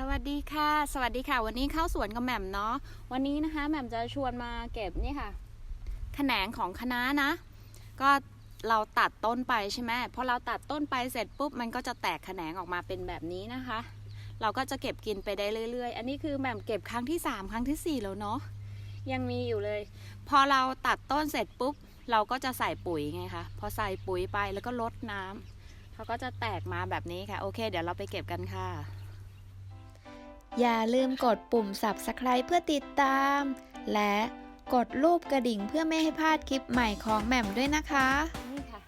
สวัสดีค่ะ สวัสดีค่ะ วันนี้เข้าสวนกับแหม่มเนาะวันนี้นะคะแหม่มจะชวนมาเก็บนี่ค่ะแขนงของคะน้านะ ก็เราตัดต้นไปใช่ไหมพอเราตัดต้นไปเสร็จปุ๊บมันก็จะแตกแขนงออกมาเป็นแบบนี้นะคะ เราก็จะเก็บกินไปได้เรื่อย ๆ อันนี้คือแหม่มเก็บครั้งที่สามครั้งที่สี่แล้วเนาะยังมีอยู่เลย พอเราตัดต้นเสร็จปุ๊บ เราก็จะใส่ปุ๋ยไงคะพอใส่ปุ๋ยไปแล้วก็ลดน้ำเขาก็จะแตกมาแบบนี้ค่ะ โอเค เดี๋ยวเราไปเก็บกันค่ะ อย่าลืมกดปุ่ม subscribe เพื่อติดตาม และกดรูปกระดิ่งเพื่อไม่ให้พลาดคลิปใหม่ของแหม่มด้วยนะคะ นี่ค่ะ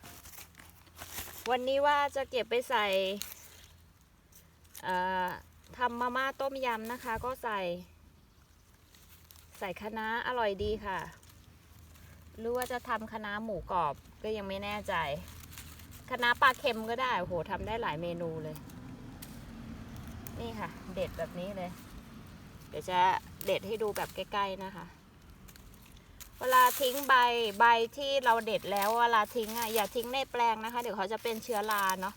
วันนี้ว่าจะเก็บไปใส่ทำมาม่าต้มยำนะคะ ก็ใส่ ใส่คะน้าอร่อยดีค่ะ หรือว่าจะทำคะน้าหมูกรอบก็ยังไม่แน่ใจ คะน้าปลาเค็มก็ได้โหทำได้หลายเมนูเลย นี่ค่ะ เด็ดแบบนี้เลย เดี๋ยวจะเด็ดให้ดูแบบใกล้ๆนะคะ เวลาทิ้งใบใบที่เราเด็ดแล้วเวลาทิ้งอะอย่าทิ้งในแปลงนะคะ เดี๋ยวเขาจะเป็นเชื้อราเนาะ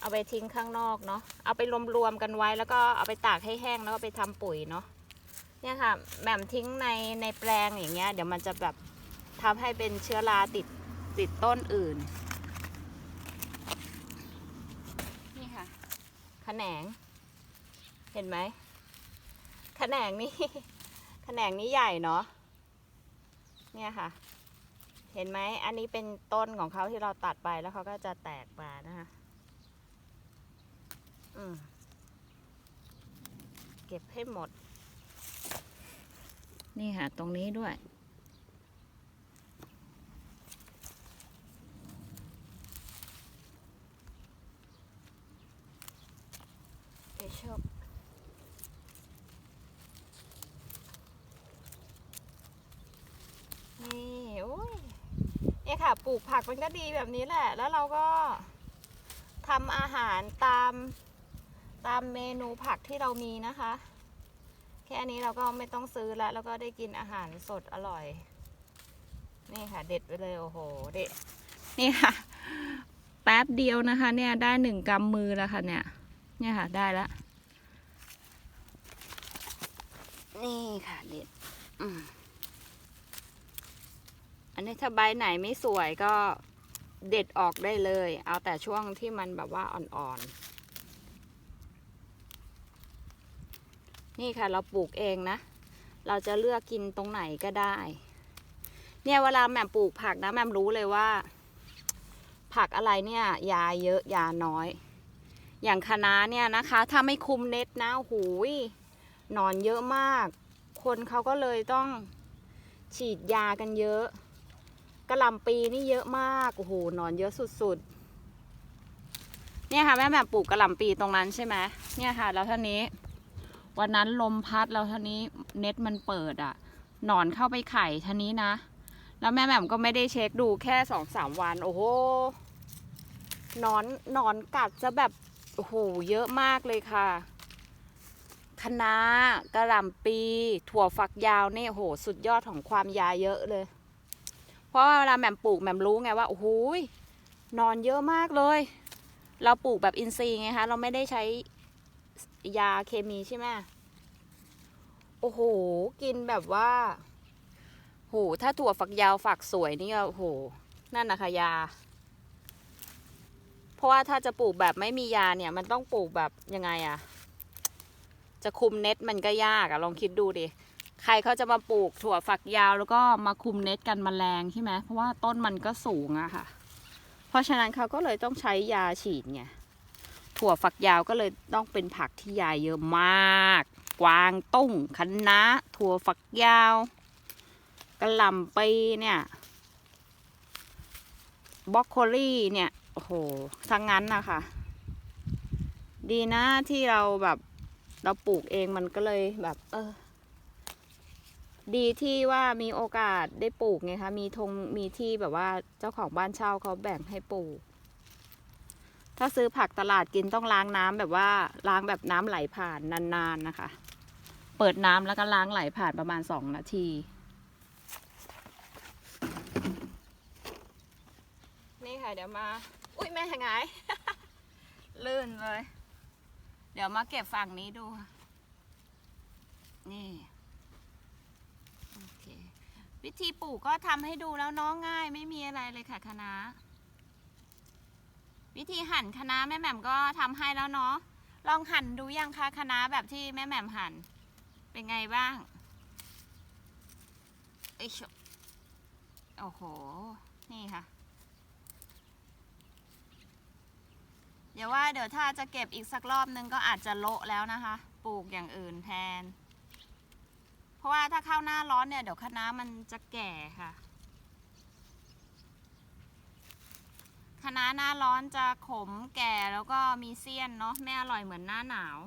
เอาไปทิ้งข้างนอกเนาะเอาไปรวมๆกันไว้แล้วก็เอาไปตากให้แห้งแล้วก็ไปทำปุ๋ยเนาะเนี่ยค่ะแหม่มทิ้งในในแปลงอย่างเงี้ย เดี๋ยวมันจะแบบทำให้เป็นเชื้อราติดติดต้นอื่น นี่ค่ะ แขนง ห็นไหมแขนงนี้แขนงนี้ใหญ่เนาะเนี่ยค่ะ เห็นไหมอันนี้เป็นต้นของเขาที่เราตัดไปแล้วเขาก็จะแตกมานะคะอืมเก็บให้หมด นี่ค่ะ ตรงนี้ด้วย เดี๋ยวชอบ นี่โอ้ยเนี่ยค่ะ ปลูกผักมันก็ดีแบบนี้แหละ แล้วเราก็ทำอาหารตามตามเมนูผักที่เรามีนะคะ แค่นี้เราก็ไม่ต้องซื้อแล้ว แล้วก็ได้กินอาหารสดอร่อย นี่ค่ะ เด็ดไปเลยโอ้โห เด็ด นี่ค่ะ แป๊บเดียวนะคะ เนี่ยได้หนึ่งกำมือแล้วค่ะเนี่ย เนี่ยค่ะได้แล้วนี่ค่ะเด็ด อืม อันนี้ถ้าใบไหนไม่สวยก็เด็ดออกได้เลย เอาแต่ช่วงที่มันแบบว่าอ่อนๆ นี่ค่ะเราปลูกเองนะ เราจะเลือกกินตรงไหนก็ได้ เนี่ยเวลาแหม่ปลูกผักนะแหม่รู้เลยว่า ผักอะไรเนี่ย ยาเยอะยาน้อย อย่างคะน้าเนี่ยนะคะ ถ้าไม่คุมเน็ตนะหูยหนอนเยอะมาก คนเขาก็เลยต้องฉีดยากันเยอะ กระลำปีนี่เยอะมากโอ้โหนอนเยอะสุดๆ เนี่ยค่ะแม่แบบปลูกกระลำปีตรงนั้นใช่ไหมเนี่ยค่ะ แล้วท่านี้ วันนั้นลมพัดแล้วท่านี้เน็ตมันเปิดอะ่ะหนอนเข้าไปไข่ท่านี้นะ แล้วแม่แม่ก็ไม่ได้เช็คดูแค่สองสามวัน โอ้โหนอนนอนกัดจะแบบโอ้โหเยอะมากเลยค่ะคะน้ากระหล่ำปี ถั่วฝักยาวนี่โอ้โห สุดยอดของความยาเยอะเลย เพราะว่าเวลาแหม่มปลูกแหม่มรู้ไงว่าโอ้โหนอนเยอะมากเลย เราปลูกแบบอินทรีย์ไงคะเราไม่ได้ใช้ยาเคมีใช่ไหมโอ้โห กินแบบว่าโหถ้าถั่วฝักยาวฝักสวยนี่ก็โอ้โห นั่นนะคะยา เพราะว่าถ้าจะปลูกแบบไม่มียาเนี่ย มันต้องปลูกแบบยังไงอะจะคุมเน็ตมันก็ยากอะลองคิดดูดิ ใครเขาจะมาปลูกถั่วฝักยาวแล้วก็มาคุมเน็ตกันแมลงใช่ไหมเพราะว่าต้นมันก็สูงอะค่ะ เพราะฉะนั้นเขาก็เลยต้องใช้ยาฉีดไงถั่วฝักยาวก็เลยต้องเป็นผักที่ยาเยอะมาก กวางตุ้งคะน้าถั่วฝักยาวกระหล่ำปีเนี่ยบรอกโคลี่เนี่ยโอ้โหทั้งนั้นนะคะ ดีนะที่เราแบบเราปลูกเองมันก็เลยแบบ เออ ดีที่ว่ามีโอกาสได้ปลูกไงคะ มีทงมีที่แบบว่าเจ้าของบ้านเช่าเขาแบ่งให้ปลูก ถ้าซื้อผักตลาดกินต้องล้างน้ำแบบว่าล้างแบบน้ำไหลผ่านนาน ๆนะคะ เปิดน้ำแล้วก็ล้างไหลผ่านประมาณสองนาที นี่ค่ะเดี๋ยวมา อุ้ยแม่หงาย ลื่นเลย เดี๋ยวมาเก็บฝั่งนี้ดู นี่ วิธีปลูกก็ทำให้ดูแล้วน้องง่าย ไม่มีอะไรเลยค่ะคณะวิธีหั่นคณะแม่แหม่มก็ทำให้แล้วเนาะลองหั่นดูยังคะคณะแบบที่แม่แหม่มหั่นเป็นไงบ้างเอ้ยชโอ้โห นี่ค่ะ เดี๋ยวว่าเดี๋ยวถ้าจะเก็บอีกสักรอบนึงก็อาจจะโละแล้วนะคะ ปลูกอย่างอื่นแทน เพราะว่าถ้าเข้าหน้าร้อนเนี่ยเดี๋ยวคะน้ามันจะแก่ค่ะคะน้าหน้าร้อนจะขมแก่แล้วก็มีเสี้ยนเนาะไม่อร่อยเหมือนหน้าหนาว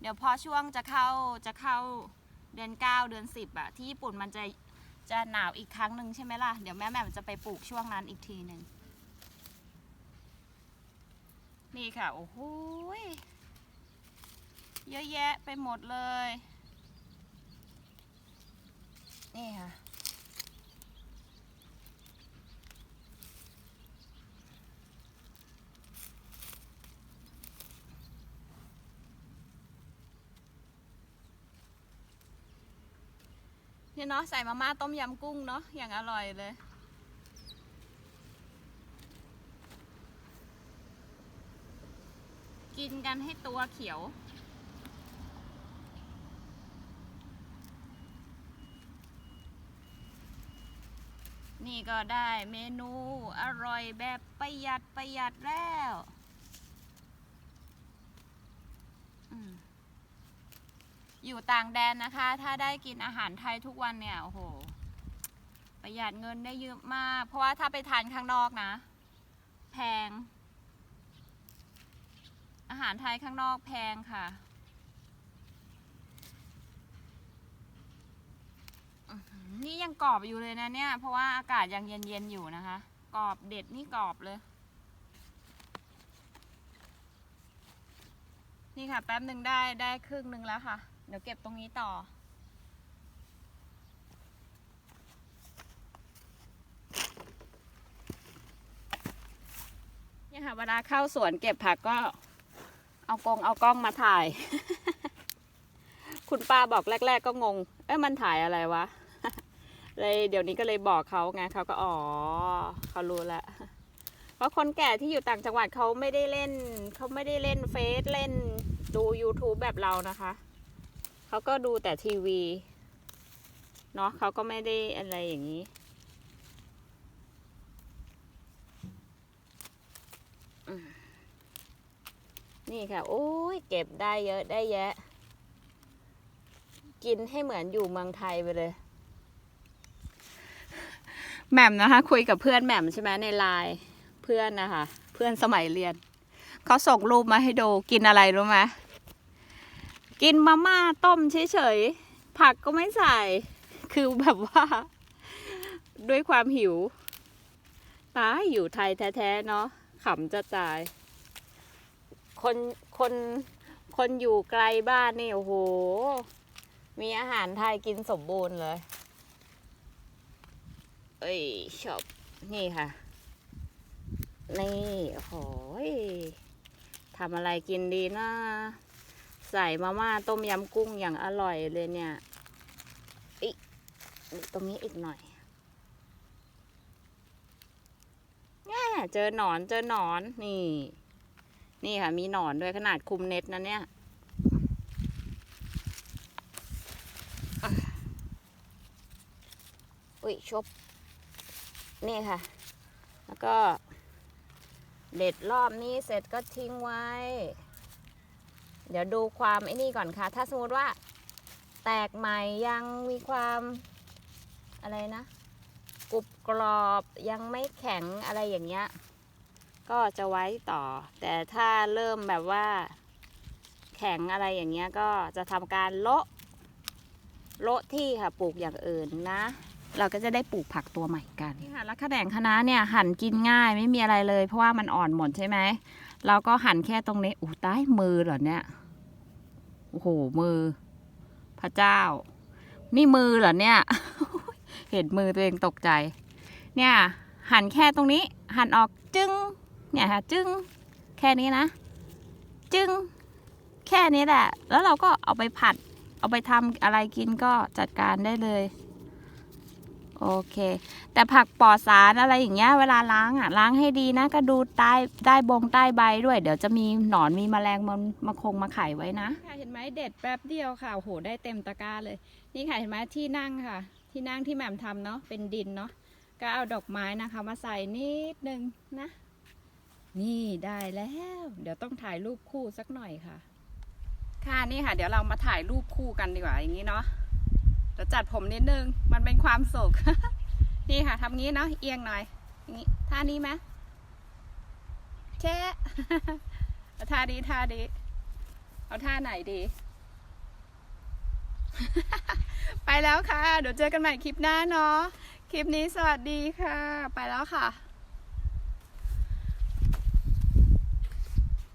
เดี๋ยวพอช่วงจะเข้าจะเข้าเดือนเก้าเดือนสิบอะที่ญี่ปุ่นมันจะจะหนาวอีกครั้งหนึ่งใช่ไหมล่ะ เดี๋ยวแม่แม่จะไปปลูกช่วงนั้นอีกทีหนึ่งนี่ค่ะ โอ้โหเยอะแยะไปหมดเลย นี่ค่ะ นี่เนาะใส่มาม่าต้มยำกุ้งเนาะอย่างอร่อยเลยกินกันให้ตัวเขียว นี่ก็ได้เมนูอร่อยแบบประหยัดประหยัดแล้วอืมอยู่ต่างแดนนะคะ ถ้าได้กินอาหารไทยทุกวันเนี่ยโอ้โห ประหยัดเงินได้เยอะมาก เพราะว่าถ้าไปทานข้างนอกนะ แพง อาหารไทยข้างนอกแพงค่ะอื้อหือ นี่ยังกรอบอยู่เลยนะเนี่ย เพราะว่าอากาศยังเย็นๆอยู่นะคะ กรอบเด็ดนี่กรอบเลย นี่ค่ะ แป๊บหนึ่งได้ได้ครึ่งหนึ่งแล้วค่ะ เดี๋ยวเก็บตรงนี้ต่อ เนี่ยค่ะเวลาเข้าสวนเก็บผักก็เอากล้องเอากล้องมาถ่าย คุณป้าบอกแรก ๆ ก็งง เอ้ยมันถ่ายอะไรวะ เลยเดี๋ยวนี้ก็เลยบอกเขาไงเขาก็อ๋อเขารู้ล้วเพราะคนแก่ที่อยู่ต่างจังหวัดเขาไม่ได้เล่นเขาไม่ได้เล่นเฟซเล่นดู YouTube แบบเรานะคะ เขาก็ดูแต่ทีวีเนาะเขาก็ไม่ได้อะไรอย่างนี้นี่ค่ะ โอ้ยเก็บได้เยอะได้แยะ กินให้เหมือนอยู่เมืองไทยไปเลย แหม่มนะคะ คุยกับเพื่อนแหม่มใช่ไหมในไลน์เพื่อนนะคะ เพื่อนสมัยเรียนเขาส่งรูปมาให้ดูกินอะไรรู้ไหมกินมาม่าต้มเฉยๆผักก็ไม่ใส่ คือแบบว่า ด้วยความหิวตายอยู่ไทยแท้ๆเนาะขำจะตาย คนคนคนอยู่ไกลบ้านนี่โอ้โห มีอาหารไทยกินสมบูรณ์เลย เอ้ยชอบนี่ค่ะ นี่โอ้โหยทำอะไรกินดีนะใส่มาม่าต้มยำกุ้งอย่างอร่อยเลยเนี่ยอีกตรงนี้อีกหน่อยแง่เจอหนอนเจอหนอนนี่ นี่ค่ะ มีหนอนด้วยขนาดคุมเน็ตนะเนี่ยอุ้ยชบ นี่ค่ะ แล้วก็ เด็ดรอบนี้เสร็จก็ทิ้งไว้ เดี๋ยวดูความไอ้นี่ก่อนค่ะ ถ้าสมมติว่า แตกใหม่ยังมีความอะไรนะกรุบกรอบยังไม่แข็งอะไรอย่างเงี้ย ก็จะไว้ต่อ แต่ถ้าเริ่มแบบว่า แข็งอะไรอย่างเงี้ยก็จะทำการโละโละที่ค่ะปลูกอย่างอื่นนะ เราก็จะได้ปลูกผักตัวใหม่กันนี่ค่ะแล้วขนงคะน้าเนี่ยหั่นกินง่ายไม่มีอะไรเลย เพราะว่ามันอ่อนหมดใช่ไหมเราก็หั่นแค่ตรงนี้อู้ตายมือเหรอเนี่ยโอ้โหมือ พระเจ้า นี่มือเหรอเนี่ย เห็นมือตัวเองตกใจ เนี่ยหั่นแค่ตรงนี้ หั่นออกจึ้งเนี่ยค่ะจึ้งแค่นี้นะจึ้งแค่นี้แหละ แล้วเราก็เอาไปผัด เอาไปทำอะไรกินก็จัดการได้เลย โอเค แต่ผักปลอดสารอะไรอย่างเงี้ยเวลาล้างอะล้างให้ดีนะก็ดูใต้ใต้บงใต้ใบด้วย เดี๋ยวจะมีหนอนมีแมลงมันมาคงมาไข่ไว้นะค่ะเห็นไหมเด็ดแป๊บเดียวค่ะโอ้โหได้เต็มตะกร้าเลย นี่ค่ะเห็นไหมที่นั่งค่ะ ที่นั่งที่แหม่มทำเนาะเป็นดินเนาะก็เอาดอกไม้นะคะ มาใส่นิดนึงนะ นี่ได้แล้ว เดี๋ยวต้องถ่ายรูปคู่สักหน่อยค่ะ ค่ะนี่ค่ะ เดี๋ยวเรามาถ่ายรูปคู่กันดีกว่าอย่างนี้เนาะเดี๋ยวจัดผมนิดนึง มันเป็นความสุข นี่ค่ะทำงี้เนาะเอียงหน่อยอย่างนี้ท่านี้ไหมแช่เอาท่าดีท่าดีเอาท่าไหนดี ไปแล้วค่ะ เดี๋ยวเจอกันใหม่คลิปหน้าเนาะ คลิปนี้สวัสดีค่ะ ไปแล้วค่ะ